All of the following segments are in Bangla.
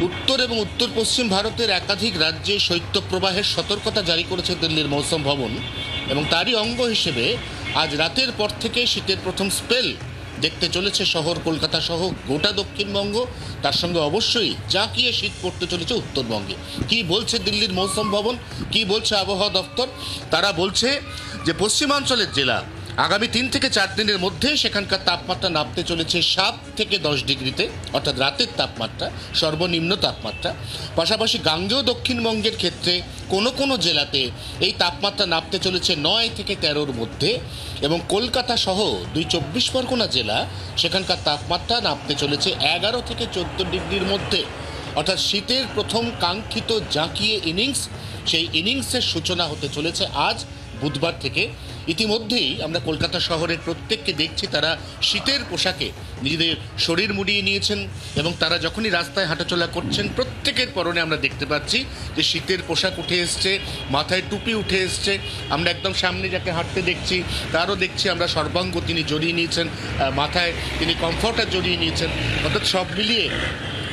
উত্তর এবং উত্তর পশ্চিম ভারতের একাধিক রাজ্যে শৈত্যপ্রবাহের সতর্কতা জারি করেছে দিল্লির মৌসুম ভবন। এবং তারই অঙ্গ হিসেবে আজ রাতের পর থেকে শীতের প্রথম স্পেল দেখতে চলেছে শহর, কলকাতা সহ গোটা দক্ষিণবঙ্গ। তার সঙ্গে অবশ্যই জাঁকিয়ে শীত পড়তে চলেছে উত্তরবঙ্গে। কি বলছে দিল্লির মৌসুম ভবন? কি বলছে আবহাওয়া দপ্তর? তারা বলছে যে পশ্চিমাঞ্চলের জেলা আগামী তিন থেকে চার দিনের মধ্যে সেখানকার তাপমাত্রা নামতে চলেছে সাত থেকে দশ ডিগ্রিতে, অর্থাৎ রাতের তাপমাত্রা, সর্বনিম্ন তাপমাত্রা। পাশাপাশি গাঙ্গেয় দক্ষিণবঙ্গের ক্ষেত্রে কোনো কোনো জেলাতে এই তাপমাত্রা নামতে চলেছে নয় থেকে তেরোর মধ্যে এবং কলকাতা সহ দুই চব্বিশ পরগনা জেলা সেখানকার তাপমাত্রা নামতে চলেছে এগারো থেকে চোদ্দ ডিগ্রির মধ্যে। অর্থাৎ শীতের প্রথম কাঙ্ক্ষিত জাঁকিয়ে ইনিংস, সেই ইনিংসের সূচনা হতে চলেছে আজ বুধবার থেকে ইতিমধ্যেই আমরা কলকাতা শহরের প্রত্যেককে দেখছি তারা শীতের পোশাকে নিজেদের শরীর মুড়িয়ে নিয়েছেন এবং তারা যখনই রাস্তায় হাঁটাচলা করছেন, প্রত্যেকের পরনে আমরা দেখতে পাচ্ছি যে শীতের পোশাক উঠে এসছে, মাথায় টুপি উঠে এসছে। আমরা একদম সামনে যাকে হাঁটতে দেখছি, তারও দেখছি আমরা সর্বাঙ্গ তিনি জড়িয়ে নিয়েছেন মাথায় তিনি কমফর্টার জড়িয়ে নিয়েছেন। অর্থাৎ সব মিলিয়ে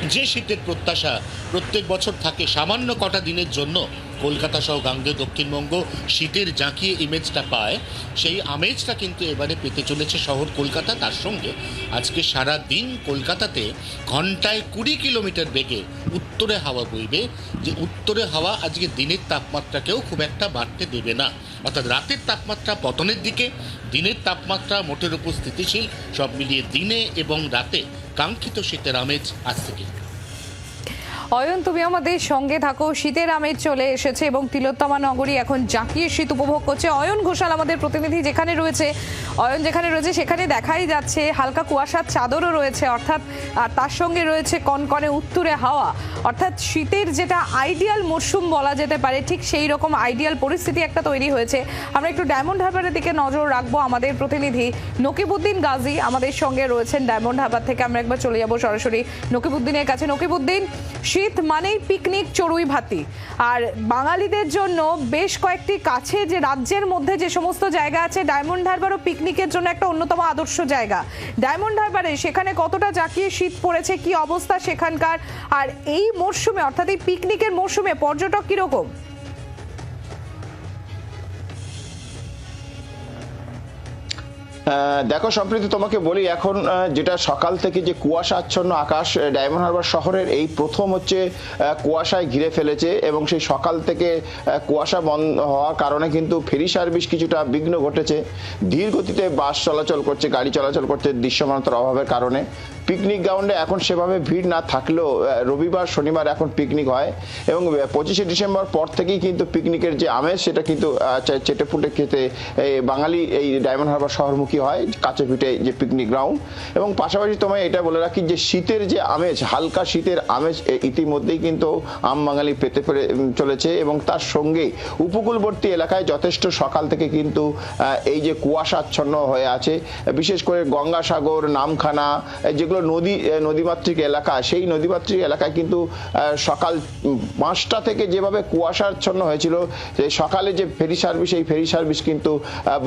যে শীতের প্রত্যাশা প্রত্যেক বছর থাকে, সামান্য কটা দিনের জন্য কলকাতা সহ গাঙ্গেয় দক্ষিণবঙ্গ শীতের জাঁকিয়ে ইমেজটা পায়। সেই আমেজটা কিন্তু এবারে পেতে চলেছে শহর কলকাতা। তার সঙ্গে আজকে সারা দিন কলকাতাতে ঘন্টায় কুড়ি কিলোমিটার বেগে উত্তরে হাওয়া বইবে। যে উত্তরে হাওয়া আজকে দিনের তাপমাত্রাকেও খুব একটা বাড়তে দেবে না। অর্থাৎ রাতের তাপমাত্রা পতনের দিকে, দিনের তাপমাত্রা মোটের উপর স্থিতিশীল, সব মিলিয়ে দিনে এবং রাতে কাঙ্ক্ষিত শীতের আমেজ আজ থেকে অয়ন, তুমি আমাদের সঙ্গে থাকো। শীতের আমেজ চলে এসেছে এবং তিলোত্তমা নগরী এখন জাঁকিয়ে শীত উপভোগ করছে। অয়ন ঘোষাল, আমাদের প্রতিনিধি যেখানে রয়েছে, অয়ন যেখানে রয়েছে সেখানে দেখাই যাচ্ছে। হালকা কুয়াশার চাদরও রয়েছে, অর্থাৎ, আর তার সঙ্গে রয়েছে কনকনে উত্তুরে হাওয়া। অর্থাৎ শীতের যেটা আইডিয়াল মরশুম বলা যেতে পারে, ঠিক সেই রকম আইডিয়াল পরিস্থিতি একটা তৈরি হয়েছে। আমরা একটু ডায়মন্ড হারবারের দিকে নজর রাখব আমাদের প্রতিনিধি নকিবুদ্দিন গাজী আমাদের সঙ্গে রয়েছেন ডায়মন্ড হারবার থেকে। আমরা একবার চলে যাব সরাসরি নকিবুদ্দিনের কাছে। নকিবুদ্দিন শীত মানেই পিকনিক, চড়ুই ভাতি। আর বাঙালিদের জন্য বেশ কয়েকটি কাছে যে রাজ্যের মধ্যে যে সমস্ত জায়গা আছে, ডায়মন্ড হারবারও পিকনিকের জন্য একটা অন্যতম আদর্শ জায়গা। ডায়মন্ড হারবারে সেখানে কতটা জাঁকিয়ে শীত পড়েছে, কি অবস্থা সেখানকার? আর এই মরশুমে, অর্থাৎ এই পিকনিকের মরশুমে পর্যটক কীরকম? দেখো, সম্প্রীতি তোমাকে বলি, এখন যেটা সকাল থেকে যে কুয়াশা আচ্ছন্ন আকাশ ডায়মন্ড হারবার শহরের এই প্রথম হচ্ছে কুয়াশায় ঘিরে ফেলেছে এবং সেই সকাল থেকে কুয়াশা বন্ধ হওয়ার কারণে কিন্তু ফেরি সার্ভিস কিছুটা বিঘ্ন ঘটেছে। ধীর গতিতে বাস চলাচল করছে, গাড়ি চলাচল করছে দৃশ্যমানতার অভাবের কারণে। পিকনিক গ্রাউন্ডে এখন সেভাবে ভিড় না থাকলেও রবিবার, শনিবার এখন পিকনিক হয় এবং পঁচিশে ডিসেম্বর পর থেকেই কিন্তু পিকনিকের যে আমেজ, সেটা কিন্তু চেটে ফুটে খেতে বাঙালি এই ডায়মন্ড হারবার শহরমুখী হয়? কাছে পিঠে যে পিকনিক গ্রাউন্ড এবং পাশাপাশি তোমায় এটা বলে রাখি যে শীতের যে আমেজ, হালকা শীতের আমেজ ইতিমধ্যেই কিন্তু আম বাঙালি পেতে পেরে চলেছে। এবং তার সঙ্গে উপকূলবর্তী এলাকায় যথেষ্ট সকাল থেকে কিন্তু এই যে কুয়াশাচ্ছন্ন হয়ে আছে। বিশেষ করে গঙ্গাসাগর, নামখানা যেগুলো নদী নদীমাতৃক এলাকা, সেই নদীমাতৃক এলাকায় কিন্তু সকাল পাঁচটা থেকে যেভাবে কুয়াশাচ্ছন্ন হয়েছিল সকালে যে ফেরি সার্ভিস এই ফেরি সার্ভিস কিন্তু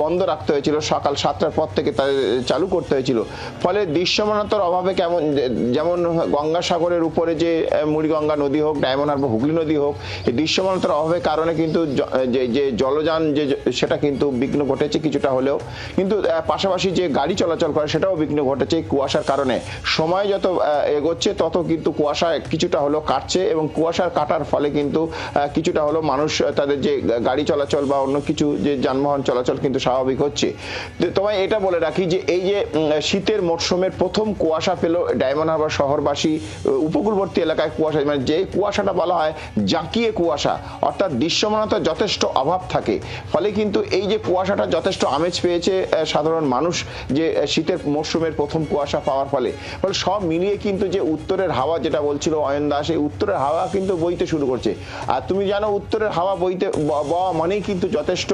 বন্ধ রাখতে হয়েছিল সকাল সাতটার পর থেকে তাদের চালু করতে হয়েছিল। ফলে দৃশ্যমানতার অভাবে কেমন যেমন গঙ্গাসাগরের উপরে যে মুড়িগঙ্গা নদী হোক, ডায়মন্ড হারবার, হুগলি নদী হোক, এই দৃশ্যমানতার অভাবের কারণে কিন্তু যে যে জলযান যে সেটা কিন্তু বিঘ্ন ঘটেছে কিছুটা হলেও। কিন্তু পাশাপাশি যে গাড়ি চলাচল করে সেটাও বিঘ্ন ঘটেছে কুয়াশার কারণে। সময় যত এগোচ্ছে তত কিন্তু কুয়াশা কিছুটা হলেও কাটছে এবং কুয়াশার কাটার ফলে কিন্তু কিছুটা হলেও মানুষ তাদের যে, গাড়ি চলাচল বা অন্য কিছু যে যানবাহন চলাচল কিন্তু স্বাভাবিক হচ্ছে। তোমায় এটা বলে রাখি যে এই যে শীতের মরশুমের প্রথম কুয়াশা পেল ডায়মন্ড হারবার শহরবাসী উপকূলবর্তী এলাকায় কুয়াশা মানে যে কুয়াশাটা বলা হয় জাঁকিয়ে কুয়াশা, অর্থাৎ দৃশ্যমানতার যথেষ্ট অভাব থাকে। ফলে কিন্তু এই যে কুয়াশাটা যথেষ্ট আমেজ পেয়েছে সাধারণ মানুষ যে শীতের মরশুমের প্রথম কুয়াশা পাওয়ার ফলে। ফলে সব মিলিয়ে কিন্তু যে উত্তরের হাওয়া যেটা বলছিল অয়ন দাস এই উত্তরের হাওয়া কিন্তু বইতে শুরু করছে। আর তুমি জানো উত্তরের হাওয়া বইতে বওয়া মানেই কিন্তু যথেষ্ট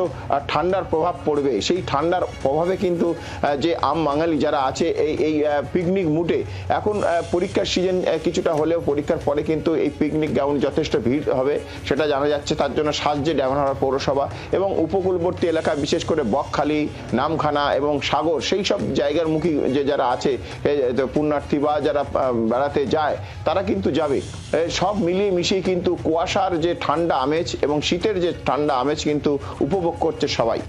ঠান্ডার প্রভাব পড়বে। সেই ঠান্ডার প্রভাবে কিন্তু কিন্তু যে আম বাঙালি যারা আছে এই এই পিকনিক মুডে এখন পরীক্ষার সিজন কিছুটা হলেও পরীক্ষার পরে কিন্তু এই পিকনিক গ্রাউন্ড যথেষ্ট ভিড় হবে, সেটা জানা যাচ্ছে। তার জন্য সাহায্যে ড্যামনহারা পৌরসভা এবং উপকূলবর্তী এলাকা, বিশেষ করে বকখালি, নামখানা এবং সাগর, সেই সব জায়গার মুখী যে যারা আছে পুণ্যার্থী বা যারা বেড়াতে যায়, তারা কিন্তু যাবে। সব মিলিয়ে মিশিয়ে কিন্তু কুয়াশার যে ঠান্ডা আমেজ এবং শীতের যে ঠান্ডা আমেজ কিন্তু উপভোগ করছে সবাই।